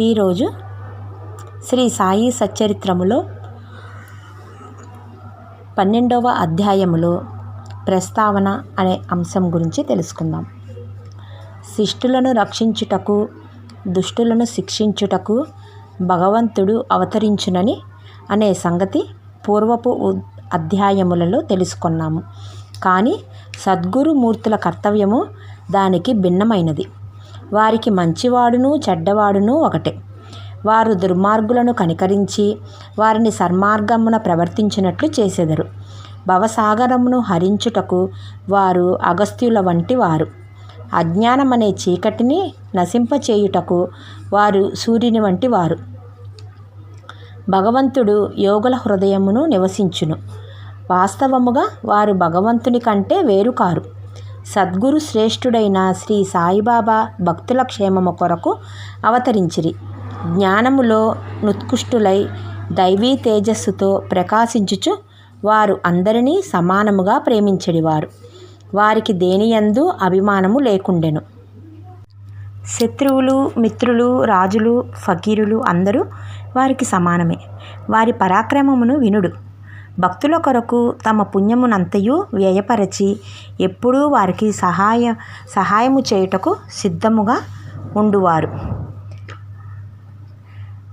ఈరోజు శ్రీ సాయి సచ్చరిత్రములో పన్నెండవ అధ్యాయములో ప్రస్తావన అనే అంశం గురించి తెలుసుకుందాం. శిష్టులను రక్షించుటకు దుష్టులను శిక్షించుటకు భగవంతుడు అవతరించునని అనే సంగతి పూర్వపు అధ్యాయములలో తెలుసుకున్నాము. కానీ సద్గురు మూర్తుల కర్తవ్యము దానికి భిన్నమైనది. వారికి మంచివాడును చెడ్డవాడును ఒకటే. వారు దుర్మార్గులను కనికరించి వారిని సన్మార్గమున ప్రవర్తించినట్లు చేసెదరు. భవసాగరమును హరించుటకు వారు అగస్త్యుల వంటి వారు. అజ్ఞానమనే చీకటిని నశింపచేయుటకు వారు సూర్యుని వంటి వారు. భగవంతుడు యోగుల హృదయమును నివసించును. వాస్తవముగా వారు భగవంతుని కంటే వేరు కారు. సద్గురు శ్రేష్ఠుడైన శ్రీ సాయిబాబా భక్తుల క్షేమము కొరకు అవతరించిరి. జ్ఞానములో నుత్కృష్టులై దైవీ తేజస్సుతో ప్రకాశించుచు వారు అందరినీ సమానముగా ప్రేమించడివారు. వారికి దేనియందు అభిమానము లేకుండెను. శత్రువులు మిత్రులు రాజులు ఫకీరులు అందరూ వారికి సమానమే. వారి పరాక్రమమును వినుడు. భక్తుల కొరకు తమ పుణ్యమునంతయు వ్యయపరచి ఎప్పుడూ వారికి సహాయ సహాయము చేయుటకు సిద్ధముగా ఉండువారు.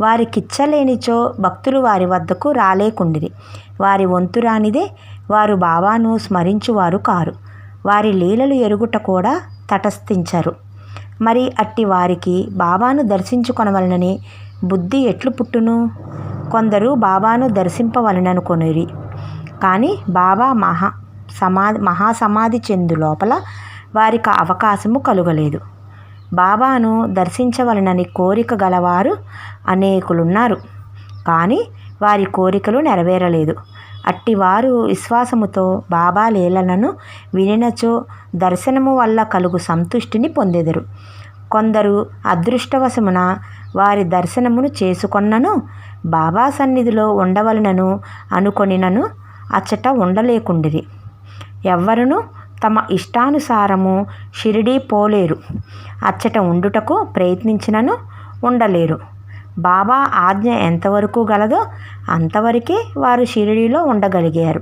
వారికిచ్చలేనిచో భక్తులు వారి వద్దకు రాలేకుండిరి. వారి వంతురానిదే వారు బాబాను స్మరించువారు కారు. వారి లీలలు ఎరుగుట కూడా తటస్థించరు. మరి అట్టి వారికి బాబాను దర్శించుకొనవలనని బుద్ధి ఎట్లు పుట్టును? కొందరు బాబాను దర్శింపవలననుకొనిరి. కానీ బాబా మహా సమాధి మహాసమాధి చెందు లోపల వారికి అవకాశము కలుగలేదు. బాబాను దర్శించవలనని కోరిక గలవారు అనేకులున్నారు. కానీ వారి కోరికలు నెరవేరలేదు. అట్టివారు విశ్వాసముతో బాబా లీలలను వినినచో దర్శనము వల్ల కలుగు సంతుష్టిని పొందెదరు. కొందరు అదృష్టవశమున వారి దర్శనమును చేసుకొన్నను బాబా సన్నిధిలో ఉండవలనను అనుకొనినను అచ్చట ఉండలేకుండిరి. ఎవ్వరును తమ ఇష్టానుసారము షిరిడీ పోలేరు. అచ్చట ఉండుటకు ప్రయత్నించినను ఉండలేరు. బాబా ఆజ్ఞ ఎంతవరకు గలదో అంతవరకే వారు షిరిడీలో ఉండగలిగారు.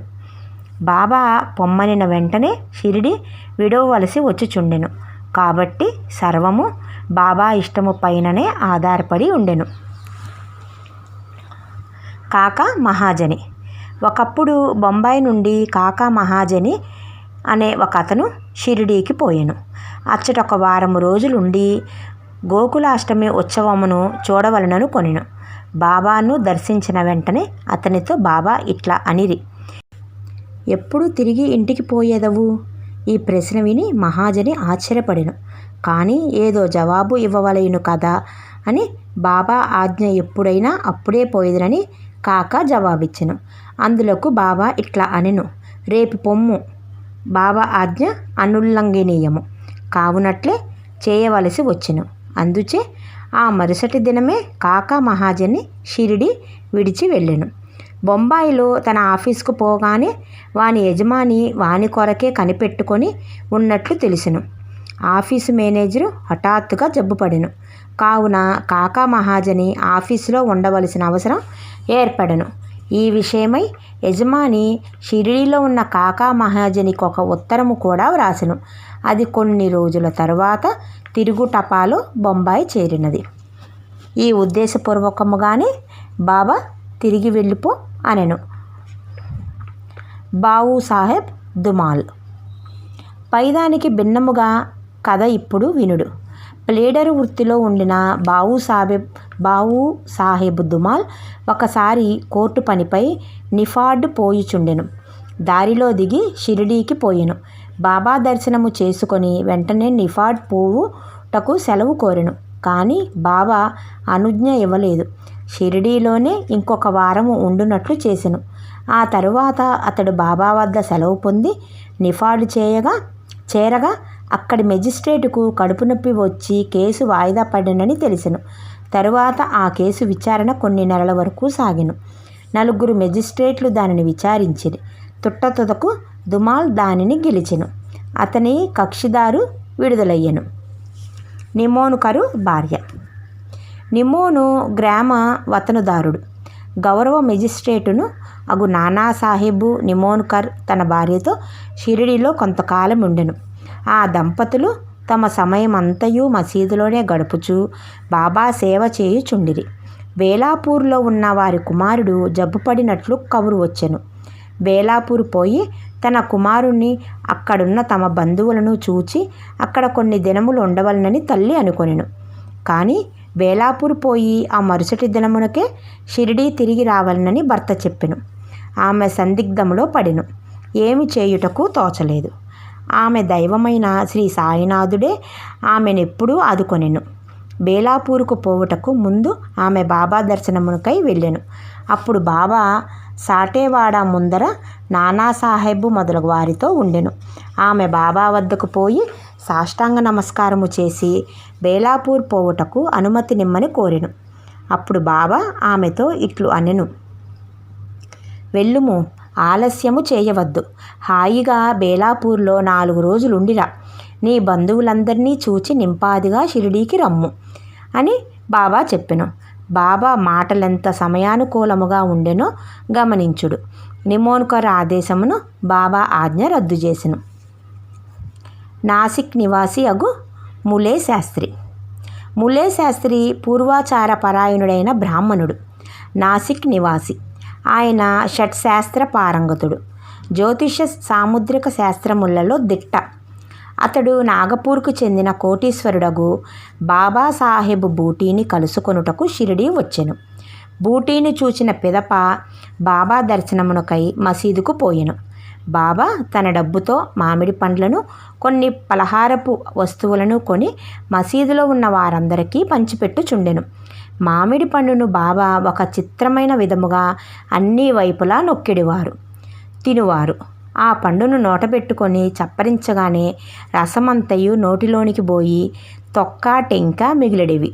బాబా పొమ్మనిన వెంటనే షిరిడి విడవవలసి వచ్చుచుండెను. కాబట్టి సర్వము బాబా ఇష్టము పైననే ఆధారపడి ఉండెను. కాకా మహాజని. ఒకప్పుడు బొంబాయి నుండి కాకా మహాజని అనే ఒక అతను షిరిడీకి పోయాను. అచ్చట ఒక వారం రోజులుండి గోకులాష్టమి ఉత్సవమును చూడవలనను కొనిను. బాబాను దర్శించిన వెంటనే అతనితో బాబా ఇట్లా అనిరి. ఎప్పుడు తిరిగి ఇంటికి పోయేదవు ఈ ప్రశ్న విని మహాజని ఆశ్చర్యపడెను. కానీ ఏదో జవాబు ఇవ్వవలేను కదా అని బాబా ఆజ్ఞ ఎప్పుడైనా అప్పుడే పోయేదనని కాక జవాబిచ్చెను. అందులోకు బాబా ఇట్లా అనెను. రేపు పొమ్ము. బాబా ఆజ్ఞ అనుల్లంఘనీయము. కావునట్లే చేయవలసి వచ్చెను. అందుచే ఆ మరుసటి దినమే కాకా మహాజని షిరిడి విడిచి వెళ్ళెను. బొంబాయిలో తన ఆఫీస్కు పోగానే వాని యజమాని వాని కొరకే కనిపెట్టుకొని ఉన్నట్లు తెలిసెను. ఆఫీసు మేనేజరు హఠాత్తుగా జబ్బుపడెను. కావున కాకా మహాజని ఆఫీసులో ఉండవలసిన అవసరం ఏర్పడను. ఈ విషయమై యజమాని షిరిడీలో ఉన్న కాకా మహాజనికి ఒక ఉత్తరము కూడా వ్రాసెను. అది కొన్ని రోజుల తర్వాత తిరుగు టపాలో బొంబాయి చేరినది. ఈ ఉద్దేశపూర్వకముగానే బాబా తిరిగి వెళ్ళిపో అనెను. బావు సాహెబ్ దుమాల్. పైదానికి భిన్నముగా కథ ఇప్పుడు వినుడు. ప్లేడరు వృత్తిలో ఉండిన బావు సాహెబ్ బావు సాహెబ్ దుమాల్ ఒకసారి కోర్టు పనిపై నిఫాడ్ పోయిచుండెను. దారిలో దిగి షిరిడీకి పోయెను. బాబా దర్శనము చేసుకొని వెంటనే నిఫాడ్ పోవుటకు సెలవు కోరెను. కానీ బాబా అనుజ్ఞ ఇవ్వలేదు. షిరిడీలోనే ఇంకొక వారము ఉండునట్లు చేసెను. ఆ తరువాత అతడు బాబా వద్ద సెలవు పొంది నిఫాడ్ చేయగా చేరగా అక్కడి మెజిస్ట్రేటుకు కడుపు నొప్పి వచ్చి కేసు వాయిదా పడినని తెలిసెను. తరువాత ఆ కేసు విచారణ కొన్ని నెలల వరకు సాగెను. నలుగురు మెజిస్ట్రేట్లు దానిని విచారించిరి. తుట్టతుదకు దుమాల్ దానిని గెలిచెను. అతని కక్షిదారు విడుదలయ్యెను. నిమోనుకరు భార్య. నిమోను గ్రామ వతనుదారుడు. గౌరవ మెజిస్ట్రేటును అగు నానాసాహెబు నిమోన్కర్ తన భార్యతో షిరిడిలో కొంతకాలం ఉండెను ఆ దంపతులు తమ సమయం అంతయు మసీదులోనే గడుపుచూ బాబా సేవ చేయుచుండిరి. వేలాపూర్లో ఉన్న వారి కుమారుడు జబ్బుపడినట్లు కబురు వచ్చెను. బేలాపూర్ పోయి తన కుమారుణ్ణి అక్కడున్న తమ బంధువులను చూచి అక్కడ కొన్ని దినములు ఉండవలనని తల్లి అనుకొనెను. కానీ వేలాపూర్ పోయి ఆ మరుసటి దినమునకే షిరిడీ తిరిగి రావాలనని భర్త చెప్పెను. ఆమె సందిగ్ధములో పడెను. ఏమి చేయుటకు తోచలేదు. ఆమె దైవమైన శ్రీ సాయినాథుడే ఆమెనెప్పుడూ ఆదుకొనెను. బేలాపూర్కు పోవుటకు ముందు ఆమె బాబా దర్శనమునకై వెళ్ళెను. అప్పుడు బాబా సాటేవాడ ముందర నానాసాహెబ్ మొదలగు వారితో ఉండెను. ఆమె బాబా వద్దకు పోయి సాష్టాంగ నమస్కారము చేసి బేలాపూర్ పోవుటకు అనుమతి నిమ్మని కోరెను. అప్పుడు బాబా ఆమెతో ఇట్లు అనెను. వెళ్ళుము. ఆలస్యము చేయవద్దు. హాయిగా బేలాపూర్లో నాలుగు రోజులుండిరా. నీ బంధువులందరినీ చూచి నింపాదిగా షిరిడీకి రమ్ము అని బాబా చెప్పెను. బాబా మాటలెంత సమయానుకూలముగా ఉండెనో గమనించుడు. నిమోన్కర్ ఆదేశమును బాబా ఆజ్ఞ రద్దు చేసెను. నాసిక్ నివాసి అగు ములే శాస్త్రి. ములే శాస్త్రి పూర్వాచార పరాయణుడైన బ్రాహ్మణుడు. నాసిక్ నివాసి. ఆయన షట్శాస్త్ర పారంగతుడు. జ్యోతిష సాముద్రిక శాస్త్రములలో దిట్ట. అతడు నాగపూర్కు చెందిన కోటీశ్వరుడగు బాబాసాహెబ్ బూటీని కలుసుకొనుటకు షిరిడీ వచ్చెను. బూటీని చూచిన పిదప బాబా దర్శనమునకై మసీదుకు పోయెను. బాబా తన డబ్బుతో మామిడి పండ్లను కొన్ని పలహారపు వస్తువులను కొని మసీదులో ఉన్న వారందరికీ పంచిపెట్టుచుండెను. మామిడి పండును బాబా ఒక చిత్రమైన విధముగా అన్ని వైపులా నొక్కిడివారు. తినువారు. ఆ పండును నోటబెట్టుకొని చప్పరించగానే రసమంతయు నోటిలోనికి పోయి తొక్క టెంక మిగిలిడివి.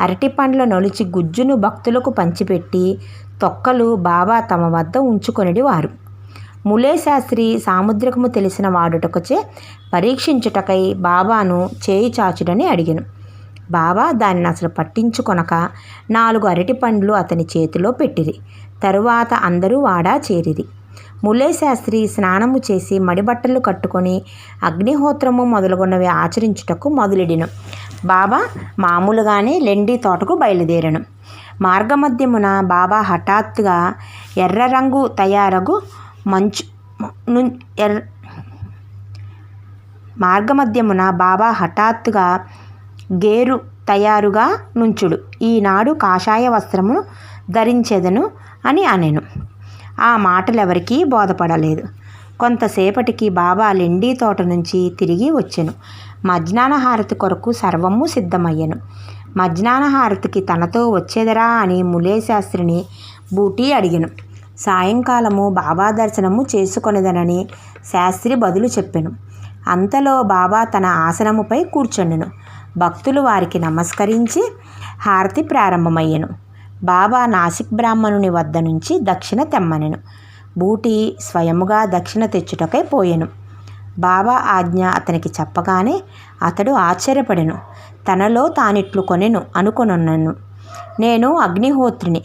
అరటి పండ్ల నొలిచి గుజ్జును భక్తులకు పంచిపెట్టి తొక్కలు బాబా తమ వద్ద ఉంచుకొనిడివారు. ములే శాస్త్రి సాముద్రికము తెలిసిన వాడుటకుచే పరీక్షించుటకై బాబాను చేయి చాచుడని అడిగాను. బాబా దాన్ని అసలు పట్టించుకొనక నాలుగు అరటి పండ్లు అతని చేతిలో పెట్టిరి. తరువాత అందరూ వాడా చేరిరి. ములే శాస్త్రి స్నానము చేసి మడిబట్టలు కట్టుకొని అగ్నిహోత్రము మొదలుగున్నవి ఆచరించుటకు మొదలెడిను. బాబా మామూలుగానే లెండి తోటకు బయలుదేరను. మార్గమధ్యమున బాబా హఠాత్తుగా ఎర్ర రంగు తయారగు మంచు ను ఎర్ర మార్గమధ్యమున బాబా హఠాత్తుగా గేరు తయారుగా నుంచుడు. ఈనాడు కాషాయ వస్త్రము ధరించెదను అని అనెను. ఆ మాటలెవరికీ బోధపడలేదు. కొంతసేపటికి బాబా లెండి తోట నుంచి తిరిగి వచ్చెను. మధ్యాహ్న హారతి కొరకు సర్వము సిద్ధమయ్యను. మధ్యాహ్న హారతికి తనతో వచ్చేదరా అని ములే శాస్త్రిని బూటీ అడిగాను. సాయంకాలము బాబా దర్శనము చేసుకొనిదనని శాస్త్రి బదులు చెప్పెను. అంతలో బాబా తన ఆసనముపై కూర్చుండెను భక్తులు వారికి నమస్కరించి హారతి ప్రారంభమయ్యెను. బాబా నాసిక్ బ్రాహ్మణుని వద్ద నుంచి దక్షిణ తెమ్మనెను. బూటి స్వయముగా దక్షిణ తెచ్చుటకై పోయెను. బాబా ఆజ్ఞ అతనికి చెప్పగానే అతడు ఆశ్చర్యపడెను. తనలో తానిట్లు కొనెను అనుకొనున్నను. నేను అగ్నిహోత్రిని.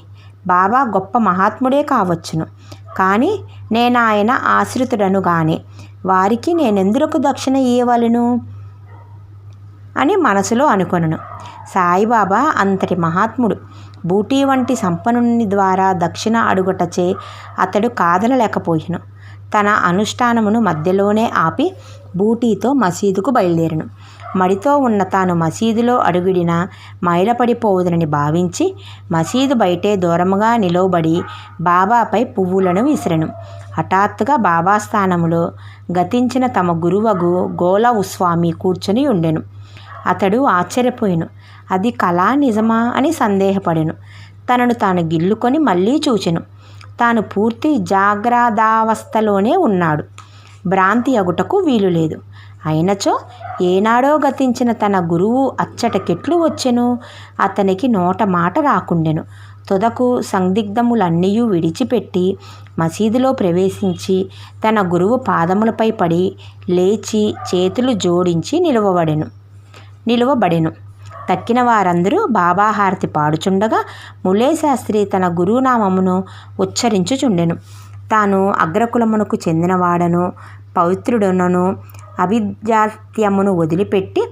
బాబా గొప్ప మహాత్ముడే కావచ్చును. కానీ నేను ఆయన ఆశ్రితుడను గాని వారికి నేనెందుకు దక్షిణ ఇయ్యవలను? అని మనసులో అనుకొనను. సాయిబాబా అంతటి మహాత్ముడు. బూటీ వంటి సంపన్నుని ద్వారా దక్షిణ అడుగుటచే అతడు కాదనలేకపోయాను తన అనుష్ఠానమును మధ్యలోనే ఆపి బూటీతో మసీదుకు బయలుదేరను. మడితో ఉన్న తాను మసీదులో అడుగుడిన మైలపడిపోవుదనని భావించి మసీదు బయటే దూరముగా నిలవబడి బాబాపై పువ్వులను విసిరను. హఠాత్తుగా బాబా స్థానములో గతించిన తమ గురువగు గోలవుస్వామి కూర్చొని ఉండెను. అతడు ఆశ్చర్యపోయాను. అది కళా నిజమా అని సందేహపడెను. తనను తాను గిల్లుకొని మళ్ళీ చూచెను. తాను పూర్తి జాగ్రత్తావస్థలోనే ఉన్నాడు. భ్రాంతి అగుటకు వీలు లేదు. అయినచో ఏనాడో గతించిన తన గురువు అచ్చటకెట్లు వచ్చెను. అతనికి నోట మాట రాకుండెను. తుదకు సందిగ్ధములన్నీ విడిచిపెట్టి మసీదులో ప్రవేశించి తన గురువు పాదములపై పడి లేచి చేతులు జోడించి నిలువబడెను. నిలువబడెను. తక్కిన వారందరూ బాబా హారతి పాడుచుండగా ములే శాస్త్రి తన గురునామమును ఉచ్చరించుచుండెను. తాను అగ్రకులమునకు చెందినవాడను పవిత్రుడనను అభిజాత్యమును వదిలిపెట్టి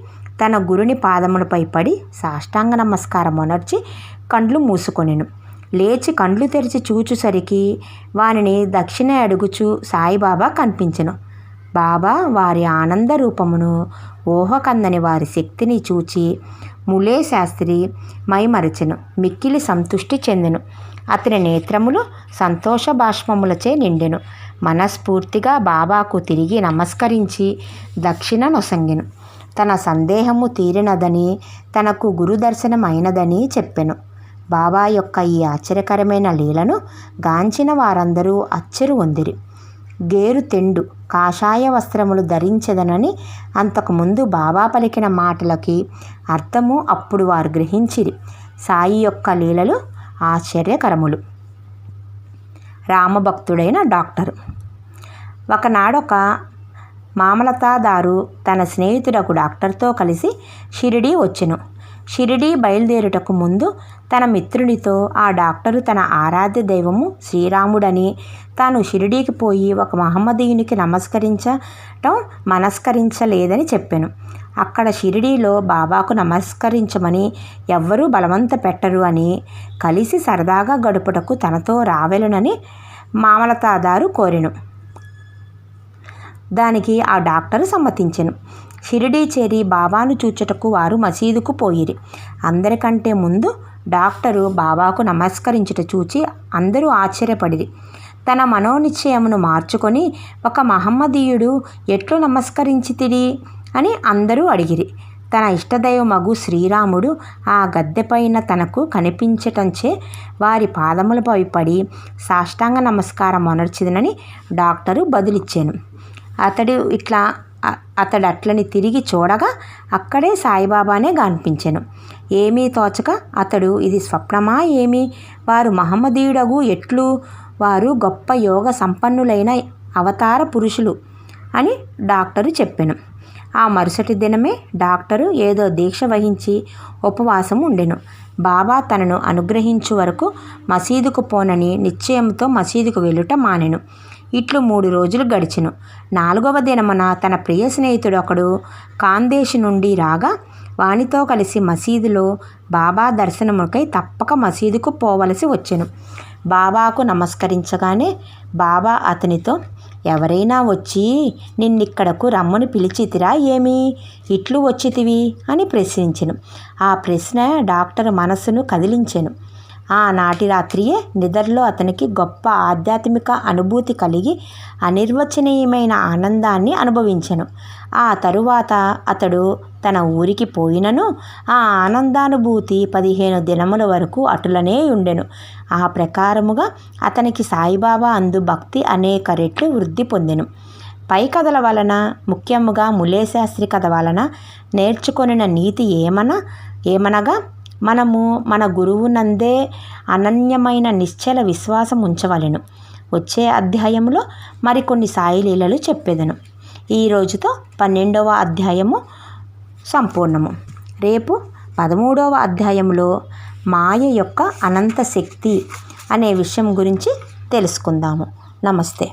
తన గురుని పాదములపై పడి సాష్టాంగ నమస్కారం మొనర్చి కండ్లు మూసుకొనెను. లేచి కండ్లు తెరిచి చూచుసరికి వానిని దక్షిణ అడుగుచు సాయిబాబా కనిపించెను. బాబా వారి ఆనంద రూపమును ఊహకందని వారి శక్తిని చూచి ములే శాస్త్రి మైమరచెను మిక్కిలి సంతుష్టి చెందెను. అతని నేత్రములు సంతోష బాష్పములచే నిండెను. మనస్ఫూర్తిగా బాబాకు తిరిగి నమస్కరించి దక్షిణ నొసంగెను తన సందేహము తీరినదని తనకు గురుదర్శనమైనదని అయినదని చెప్పెను. బాబా యొక్క ఈ ఆశ్చర్యకరమైన లీలను గాంచిన వారందరూ అచ్చరు వందిరి. గేరు తెండు కాషాయ వస్త్రములు ధరించదనని అంతకుముందు బాబా పలికిన మాటలకి అర్థము అప్పుడు వారు గ్రహించిరి. సాయి యొక్క లీలలు ఆశ్చర్యకరములు. రామభక్తుడైన డాక్టర్. ఒకనాడొక మామలతాదారు తన స్నేహితుడకు డాక్టర్తో కలిసి షిరిడీ వచ్చెను. షిరిడీ బయలుదేరుటకు ముందు తన మిత్రునితో ఆ డాక్టరు తన ఆరాధ్య దైవము శ్రీరాముడని తాను షిరిడీకి పోయి ఒక మహమ్మదీయునికి నమస్కరించటం మనస్కరించలేదని చెప్పాను. అక్కడ షిరిడీలో బాబాకు నమస్కరించమని ఎవ్వరూ బలవంత పెట్టరు అని కలిసి సరదాగా గడుపుటకు తనతో రావెలునని మామలతాదారు కోరెను. దానికి ఆ డాక్టరు సమ్మతించెను. షిరిడీ చేరి బాబాను చూచుటకు వారు మసీదుకు పోయిరి. అందరికంటే ముందు డాక్టరు బాబాకు నమస్కరించుట చూచి అందరూ ఆశ్చర్యపడిరి. తన మనోనిశ్చయమును మార్చుకొని ఒక మహమ్మదీయుడు ఎట్లు నమస్కరించితిడి అని అందరూ అడిగిరి. తన ఇష్టదైవమగు శ్రీరాముడు ఆ గద్దెపైన తనకు కనిపించటంచే వారి పాదములపై పడి సాష్టాంగ నమస్కారం అనర్చిదనని డాక్టరు బదులిచ్చాను. అతడు ఇట్లా అతడు అట్లని తిరిగి చూడగా అక్కడే సాయిబాబానే కనిపించెను ఏమీ తోచక అతడు ఇది స్వప్నమా ఏమి? వారు మహమ్మదీయుడగు ఎట్లు? వారు గొప్ప యోగ సంపన్నులైన అవతార పురుషులు అని డాక్టరు చెప్పెను. ఆ మరుసటి దినమే డాక్టరు ఏదో దీక్ష వహించి ఉపవాసం ఉండెను. బాబా తనను అనుగ్రహించు వరకు మసీదుకు పోనని నిశ్చయంతో మసీదుకు వెళ్ళుట మానెను. ఇట్లు మూడు రోజులు గడిచెను. నాలుగవ దినమున తన ప్రియ స్నేహితుడు ఒకడు కాందేశ్ నుండి రాగా వానితో కలిసి మసీదులో బాబా దర్శనముకై తప్పక మసీదుకు పోవలసి వచ్చెను. బాబాకు నమస్కరించగానే బాబా అతనితో ఎవరైనా వచ్చి నిన్నిక్కడకు రమ్మని పిలిచితిరా ఏమి? ఇట్లు వచ్చితివి? అని ప్రశ్నించెను. ఆ ప్రశ్న డాక్టర్ మనస్సును కదిలించెను. ఆనాటి రాత్రియే నిద్రలో అతనికి గొప్ప ఆధ్యాత్మిక అనుభూతి కలిగి అనిర్వచనీయమైన ఆనందాన్ని అనుభవించెను. ఆ తరువాత అతడు తన ఊరికి పోయినను. ఆ ఆనందానుభూతి పదిహేను దినముల వరకు అటులనే ఉండెను. ఆ ప్రకారముగా అతనికి సాయిబాబా అందు భక్తి అనేక రెట్లు వృద్ధి పొందెను. పై కథల వలన ముఖ్యముగా ములేశాస్త్రి కథ వలన నేర్చుకొనిన నీతి ఏమన ఏమనగా మనము మన గురువునందే అనన్యమైన నిశ్చల విశ్వాసం ఉంచవలెను. వచ్చే అధ్యాయంలో మరికొన్ని సాయి లీలలు చెప్పేదను. ఈ రోజుతో పన్నెండవ అధ్యాయము సంపూర్ణము. రేపు పదమూడవ అధ్యాయంలో మాయ యొక్క అనంత శక్తి అనే విషయం గురించి తెలుసుకుందాము. నమస్తే.